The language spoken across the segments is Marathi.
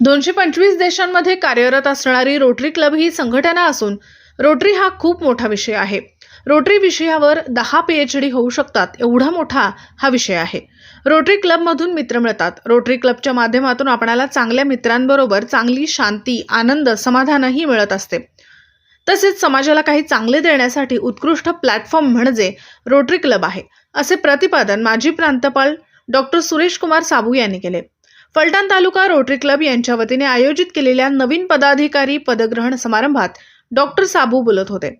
दोनशे पंचवीस देशांमध्ये कार्यरत असणारी रोटरी क्लब ही संघटना असून रोटरी हा खूप मोठा विषय आहे. रोटरी विषयावर दहा पी एच डी होऊ शकतात एवढा मोठा हा विषय आहे. रोटरी क्लबमधून मित्र मिळतात. रोटरी क्लबच्या माध्यमातून आपणाला चांगल्या मित्रांबरोबर चांगली शांती आनंद समाधानही मिळत असते. तसेच समाजाला काही चांगले देण्यासाठी उत्कृष्ट प्लॅटफॉर्म म्हणजे रोटरी क्लब आहे असे प्रतिपादन माजी प्रांतपाल डॉक्टर सुरेश कुमार साबू यांनी केले. फलटण तालुका रोटरी क्लब यांच्या वतीने आयोजित केलेल्या नवीन पदाधिकारी पदग्रहण समारंभात डॉक्टर साबू बोलत होते.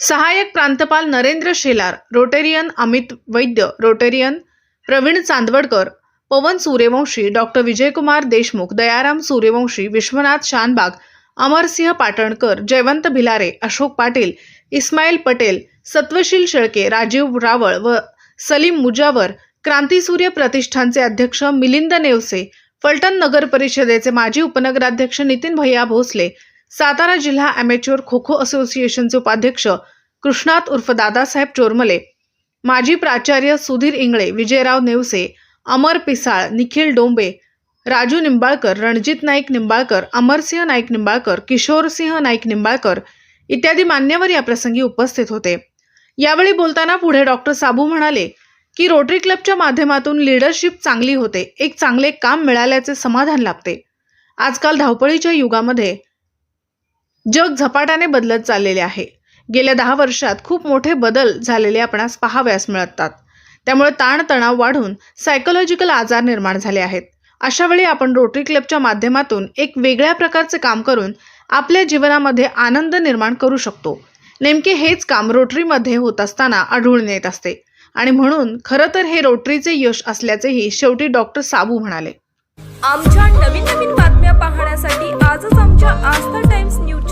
सहाय्यक प्रांतपाल Narendra Shelar Rotarian Amit Vaidya Rotarian Pravin Chandwadkar Pawan Suryavanshi doctor Vijaykumar Deshmukh Dayaram Suryavanshi Vishwanath Shanbag Amarsinh Patankar Jaywant Bhilare Ashok Patil Ismail Patel Satvashil Shelke Rajiv Rawal व सलीम मुजावर क्रांतीसूर्य प्रतिष्ठानचे अध्यक्ष मिलिंद नेवसे फलटण नगर परिषदेचे माजी उपनगराध्यक्ष नितीन भैया भोसले सातारा जिल्हा अमेच्युअर खो खो असोसिएशनचे उपाध्यक्ष कृष्णात उर्फ दादासाहेब चोरमले माजी प्राचार्य सुधीर इंगळे विजयराव नेवसे अमर पिसाळ निखिल डोंबे राजू निंबाळकर रणजित नाईक निंबाळकर अमरसिंह नाईक निंबाळकर किशोरसिंह नाईक निंबाळकर इत्यादी मान्यवर या प्रसंगी उपस्थित होते. यावेळी बोलताना पुढे डॉक्टर साबू म्हणाले की रोटरी क्लबच्या माध्यमातून लीडरशिप चांगली होते एक चांगले काम मिळाल्याचे समाधान लाभते. आजकाल धावपळीच्या युगामध्ये जग झपाट्याने बदलत चाललेले आहे. गेल्या दहा वर्षात खूप मोठे बदल झालेले आपणास पाहाव्यास मिळतात. त्यामुळे ताणतणाव वाढून सायकोलॉजिकल आजार निर्माण झाले आहेत. अशावेळी आपण रोटरी क्लबच्या माध्यमातून एक वेगळ्या प्रकारचे काम करून आपल्या जीवनामध्ये आनंद निर्माण करू शकतो. नेमके हेच काम रोटरीमध्ये होत असताना आढळून येत असते. आणि म्हणून खरं तर हे रोटरीचे यश असल्याचेही शेवटी डॉक्टर साबू म्हणाले. आमच्या नवीन नवीन बातम्या पाहण्यासाठी आजच आमच्या आस्था टाइम्स न्यूज